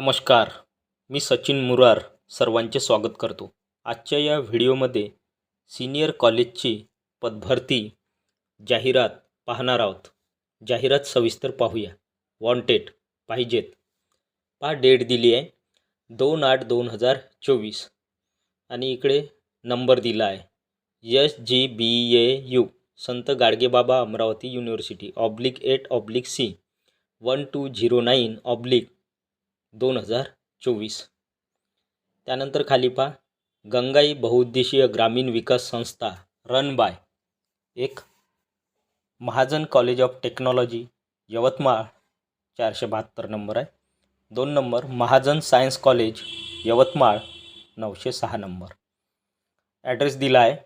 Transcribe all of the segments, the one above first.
नमस्कार मी सचिन मुरार सर्वांचे स्वागत करतो. आजच्या या व्हिडिओमध्ये सिनियर कॉलेजची पदभरती जाहिरात पाहणार आहोत. जाहिरात सविस्तर पाहूया. वॉन्टेड पाहिजेत. पहा डेट दिली आहे. दोन आठ दोन हजार चोवीस. आणि इकडे नंबर दिला आहे. S G B A U Sant Gadgebaba Amravati university oblique eight oblique C one two zero nine oblique दोन हजार चोवीस. त्यानंतर खाली पहा. गंगाई बहुउद्देशीय ग्रामीण विकास संस्था रन बाय एक Mahajan college of technology Yavatmal चारशे बहात्तर नंबर आहे. दोन number Mahajan science college Yavatmal नऊशे सहा नंबर. ॲड्रेस दिला आहे.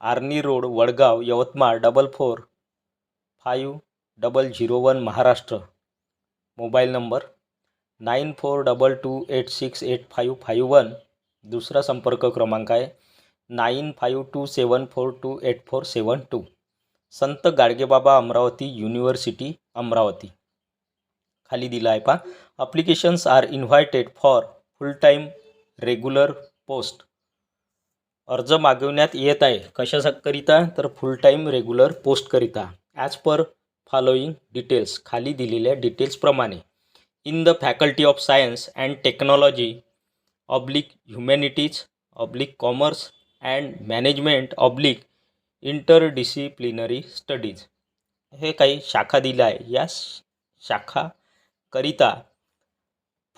Arni road Wadgaon Yavatmal double four five double zero one Maharashtra. Mobile number nine four double two eight six eight five five one. दुसरा संपर्क क्रमांक आहे nine five two seven four two eight four seven two. Sant Gadgebaba Amravati university Amravati. खाली दिला आहे पा applications are invited for full time regular post अर्ज मागवण्यात येत आहे. कशाकरिता? तर फुल टाईम रेग्युलर पोस्टकरिता ॲज पर फॉलोईंग डिटेल्स खाली दिलेल्या डिटेल्सप्रमाणे in the faculty of science and technology oblique humanities oblique commerce and management oblique interdisciplinary studies हे काही शाखा दिल्या आहे. या शाखाकरिता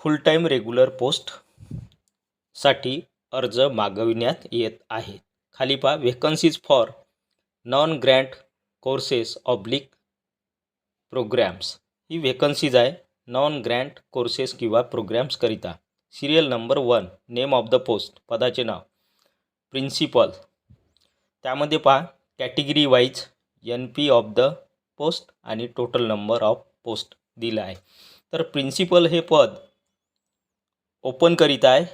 फुल टाईम रेग्युलर पोस्टसाठी अर्ज मागविण्यात येत आहे. खाली पहा vacancies for non grant courses oblique programs he vacancies आहे. नॉन ग्रँट कोर्सेस किंवा प्रोग्रॅम्सकरिता serial number one name of the post पदाचे नाव. प्रिन्सिपल त्यामध्ये पहा category wise N P of the post आणि टोटल नंबर ऑफ पोस्ट दिलं आहे. तर प्रिन्सिपल हे पद ओपनकरिता आहे.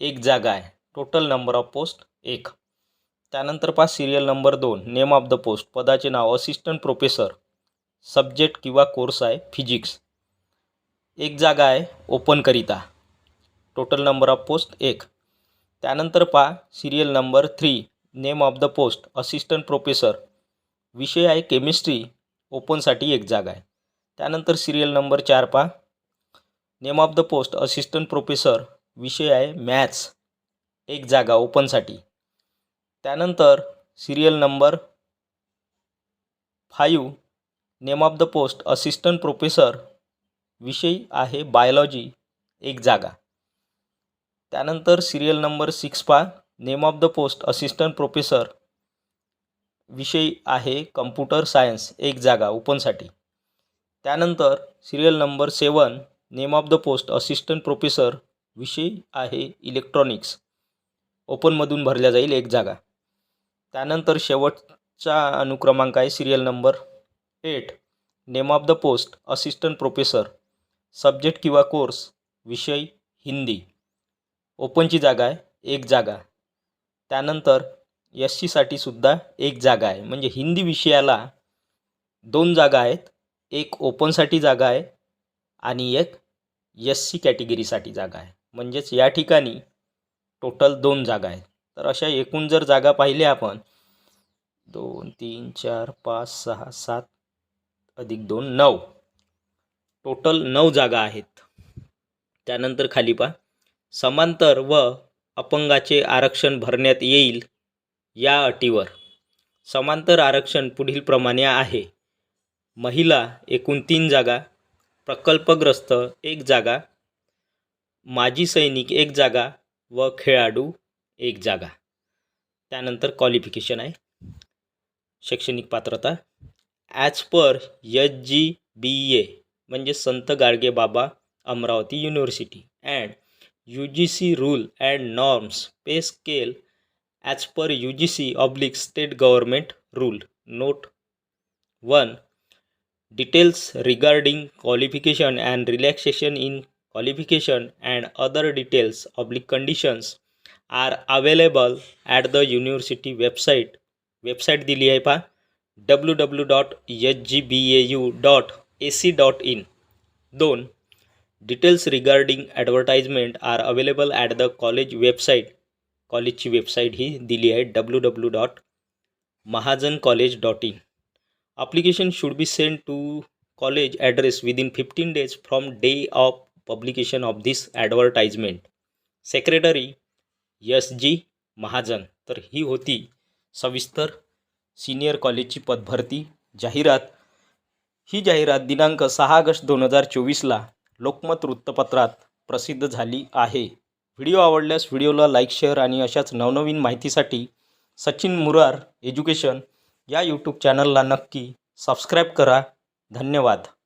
एक जागा आहे. टोटल नंबर ऑफ पोस्ट एक. त्यानंतर पहा सिरियल नंबर दोन नेम ऑफ द पोस्ट पदाचे नाव असिस्टंट प्रोफेसर सब्जेक्ट किंवा कोर्स आहे फिजिक्स एक जागा आहे ओपनकरिता टोटल नंबर ऑफ पोस्ट एक. त्यानंतर पहा serial number three name of the post assistant professor विषय आहे केमिस्ट्री ओपनसाठी एक जागा आहे. त्यानंतर सिरियल नंबर चार पहा. Name of the post assistant professor विषय आहे मॅथ्स एक जागा ओपनसाठी त्यानंतर serial number five name of the post assistant professor विषय आहे बायोलॉजी एक जागा. त्यानंतर सिरियल नंबर सिक्स पा name of the post assistant professor विषय आहे कम्प्युटर सायन्स एक जागा ओपनसाठी त्यानंतर serial number seven name of the post assistant professor विषय आहे इलेक्ट्रॉनिक्स ओपनमधून भरल्या जाईल एक जागा. त्यानंतर शेवटचा अनुक्रमांक आहे serial number eight name of the post assistant professor subject किंवा कोर्स विषय हिंदी. ओपनची जागा आहे एक जागा. त्यानंतर एस सीसाठी सुद्धा एक जागा आहे. म्हणजे हिंदी विषयाला दोन जागा आहेत. एक ओपनसाठी जागा आहे आणि एक एस सी कॅटेगरीसाठी जागा आहे. म्हणजेच या ठिकाणी टोटल दोन जागा आहेत. तर अशा एकूण जर जागा पाहिल्या आपण दोन तीन चार पाच सहा सात अधिक दोन नऊ. टोटल नऊ जागा आहेत. त्यानंतर खाली पा समांतर व अपंगाचे आरक्षण भरण्यात येईल या अटीवर. समांतर आरक्षण पुढीलप्रमाणे आहे. महिला एकूण तीन जागा प्रकल्पग्रस्त एक जागा माजी सैनिक एक जागा व खेळाडू एक जागा. त्यानंतर क्वालिफिकेशन आहे. शैक्षणिक पात्रता. As per H G B ए म्हणजे Sant Gadge Baba Amravati university and U G C rule and norms pay scale as per U G C oblique state government rule note one details regarding qualification and relaxation in qualification and other details oblique conditions are available at the university website website दिली आहे पहा. W W dot H G B A U dot A C dot in दोन details regarding advertisement are available at the college website कॉलेजची website ही दिली आहे W W dot Mahajan college dot in application should be send to college address within fifteen days from day of publication of this advertisement secretary S G Mahajan तर ही होती सविस्तर senior कॉलेजची पदभरती जाहिरात. ही जाहिरात दिनांक सहा ऑगस्ट दोन हजार चोवीसला लोकमत वृत्तपत्रात प्रसिद्ध झाली आहे. व्हिडिओ आवडल्यास व्हिडिओला लाईक शेअर आणि अशाच नवनवीन माहितीसाठी सचिन मुरार एज्युकेशन या यूट्यूब चॅनलला नक्की सबस्क्राईब करा. धन्यवाद.